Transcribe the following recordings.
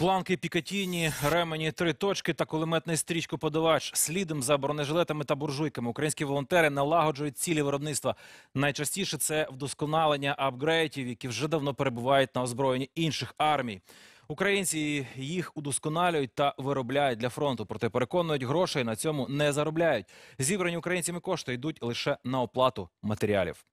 Планки Пікатіні, ремені, три точки та кулеметний стрічкоподавач. Слідом за бронежилетами та буржуйками українські волонтери налагоджують цілі виробництва. Найчастіше це вдосконалення апгрейтів, які вже давно перебувають на озброєнні інших армій. Українці їх удосконалюють та виробляють для фронту. Проте переконують, грошей на цьому не заробляють. Зібрані українцями кошти йдуть лише на оплату матеріалів.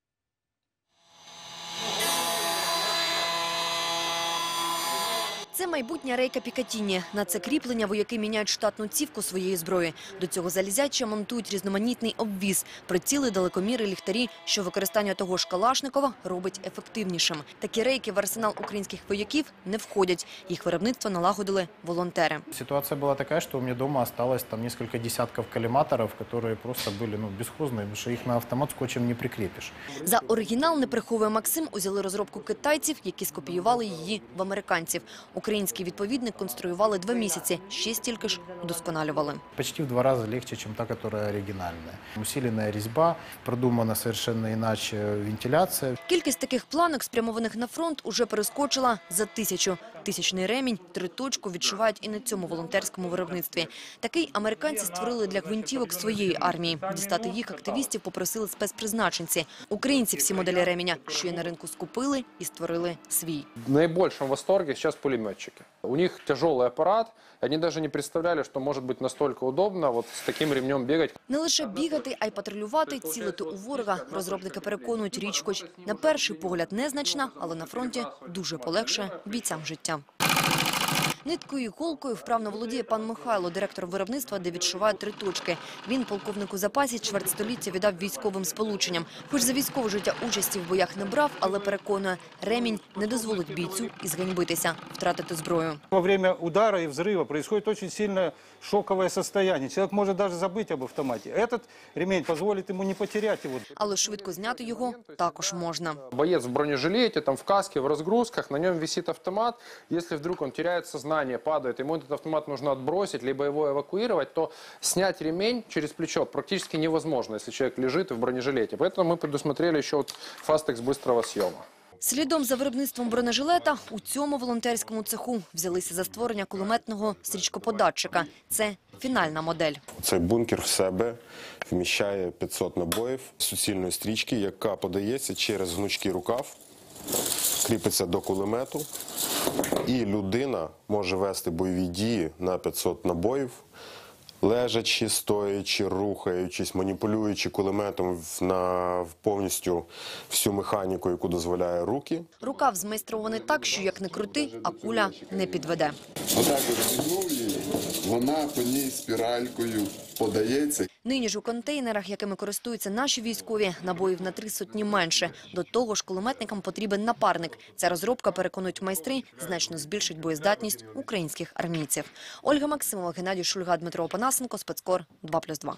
Це майбутня рейка Пікатіні. На це кріплення вояки міняють штатну цівку своєї зброї. До цього залізяча монтують різноманітний обвіз, приціли, далекоміри, ліхтарі, що використання того ж Калашникова робить ефективнішим. Такі рейки в арсенал українських вояків не входять. Їх виробництво налагодили волонтери. Ситуация была такая, что у меня дома осталось там несколько десятков коллиматоров, которые просто были ну, бесхозные, потому что их на автомат скотчем не прикрепишь. За оригінал не приховує Максим. Узяли розробку китайців, які скопіювали її в американців. Український відповідник конструювали два місяці, ще стільки ж удосконалювали. Почти в два рази легче, ніж та, которая оригінальна. Усиленная різьба, продумана совершенно іначе вентиляція. Кількість таких планок, спрямованих на фронт, уже перескочила за тисячу. Тисячний ремінь, триточку відшивають і на цьому волонтерському виробництві. Такий американці створили для гвинтівок своєї армії. Дістати їх активістів попросили спецпризначенці. Українці всі моделі ременя, що є на ринку, скупили і створили свій. В наибольшем восторге сейчас пулеметчики. У них тяжелый аппарат, и они даже не представляли, что может быть настолько удобно вот с таким ремнем бегать. Не лише бігати, а й патрулювати, цілити у ворога. Розробники переконують, річ хоч на перший погляд незначна, але на фронті дуже полегшує бійцям життя. Welcome. Ниткою і голкою вправно володіє пан Михайло, директор виробництва, де відшивають три точки. Він полковнику запасі чверть століття віддав військовим сполученням. Хоч за військове життя участі в боях не брав, але переконує, ремінь не дозволить бійцю і зганьбитися, втратити зброю. Во время удара и взрыва происходит очень сильное шоковое состояние. Человек может даже забыть об автомате. Этот ремень позволит ему не потерять его. Але швидко зняти його також можна. Боец в бронежилете, там в каске, в разгрузках, на нем висит автомат. Если вдруг он теряет сознание, падает, ему этот автомат нужно отбросить, либо его эвакуировать, то снять ремень через плечо практически невозможно, если человек лежит в бронежилете. Поэтому мы предусмотрели еще вот фастекс быстрого съема. Слідом за виробництвом бронежилета у цьому волонтерському цеху взялися за створення кулеметного стрічкоподатчика. Це фінальна модель. Цей бункер в себе вміщає 500 набоїв суцільної стрічки, яка подається через гнучкий рукав, кріпиться до кулемету, і людина може вести бойові дії на 500 набоїв, лежачи, стоячи, рухаючись, маніпулюючи кулеметом на повністю всю механіку, яку дозволяє руки. Рукав змайстрований так, що як не крути, а куля не підведе. Отак от вона по ній спіралькою подається. Нині ж у контейнерах, якими користуються наші військові, набоїв на три сотні менше. До того ж, кулеметникам потрібен напарник. Ця розробка, переконують майстри, значно збільшить боєздатність українських армійців. Ольга Максимова, Геннадій Шульга, Дмитро Опанасенко, Спецкор 2+,2.